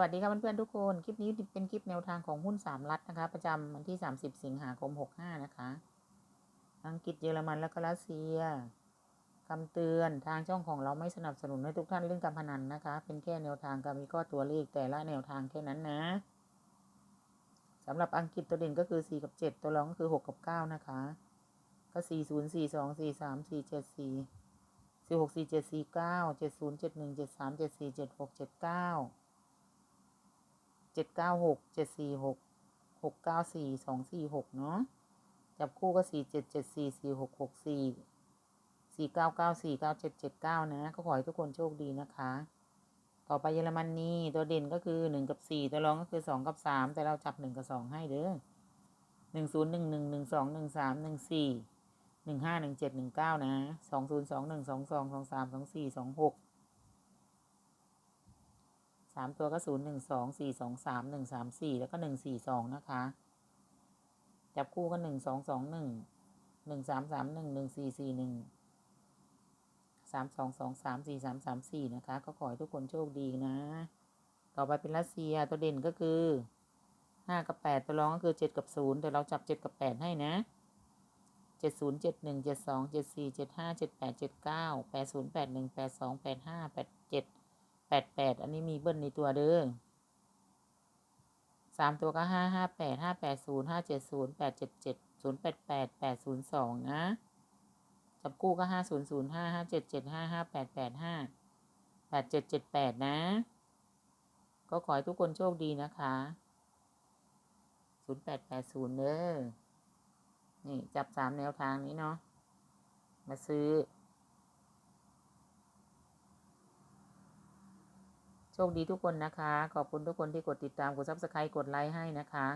วัสดีครับเพื่อนๆทุกคน คลิปนี้เป็นคลิปแนวทางของหุ้นสามรัฐนะคะ ประจำวันที่ 30 สิงหาคม 65 นะคะ อังกฤษเยอรมันและก็รัสเซียคำเตือนทางช่องของเราไม่สนับสนุนให้ทุกท่านเล่นการพนันนะคะ เป็นแค่แนวทางการวิเคราะห์ตัวเลขแต่ละแนวทางแค่นั้นนะสำหรับอังกฤษตัวเด่นก็คือ 4 กับ 7 ตัวรองก็คือ 6 กับ 9 นะคะ ก็ 4 0 4 2 4 3 4 7 4 4 6 4 7 4 9 7 0 7 1 7 3 7 4 7 6 7 9 เจ็ดเก้าหกเจ็ดสี่หกหกเก้าสี่สองสี่หกเนาะจับคู่ก็สี่เจ็ดเจ็ดสี่สี่หกหกสี่สี่เก้าเก้าสี่เก้าเจ็ดเจ็ดเก้านะ ก็ขอให้ทุกคนโชคดีนะคะ ต่อไปเยอรมนนีตัวเด่นก็คือหนึ่งกับสี่ตัวรองก็คือสองกับสามแต่เราจับหนึ่งกับสองให้เด้อหนึ่งศูนย์หนึ่งหนึ่งหนึ่งสองหนึ่งสามหนึ่งสี่หนึ่งห้าหนึ่งเจ็ดหนึ่งเก้านะสองศูนย์สองหนึ่งสองสองสองสามสองสี่สองหก สามตัวก็ศูนย์หนึ่งสองสี่สองสามหนึ่งสามสี่แล้วก็หนึ่งสี่สองนะคะ จับคู่ก็หนึ่งสองสองหนึ่งหนึ่งสามสามหนึ่งหนึ่งสี่สี่หนึ่งสามสองสองสามสี่สามสามสี่นะคะ ก็ขอให้ทุกคนโชคดีนะ ต่อไปเป็นรัสเซียตัวเด่นก็คือห้ากับแปดตัวรองก็คือเจ็ดกับศูนย์แต่เราจับเจ็ดกับแปดให้นะเจ็ดศูนย์เจ็ดหนึ่งเจ็ดสองเจ็ดสี่เจ็ดห้าเจ็ดแปดเจ็ดเก้าแปดศูนย์แปดหนึ่งแปดสองแปดห้าแปดเจ็ด แปดแปดอันนี้มีเบิ้ลในตัวเด้อสามตัวก็ห้าห้าแปดห้าแปดศูนย์ห้าเจ็ดศูนย์แปดเจ็ดเจ็ดศูนย์แปดแปดแปดศูนย์สองนะจับคู่ก็ห้าศูนย์ศูนย์ห้าห้าเจ็ดเจ็ดห้าห้าแปดแปดห้าแปดเจ็ดเจ็ดแปดนะ ก็ขอให้ทุกคนโชคดีนะคะศูนย์แปดแปดศูนย์เด้อนี่จับสามแนวทางนี้เนาะมาซื้อ โชคดีทุกคนนะคะ ขอบคุณทุกคนที่กดติดตาม กดซับสไครต์กดไลค์ให้นะคะ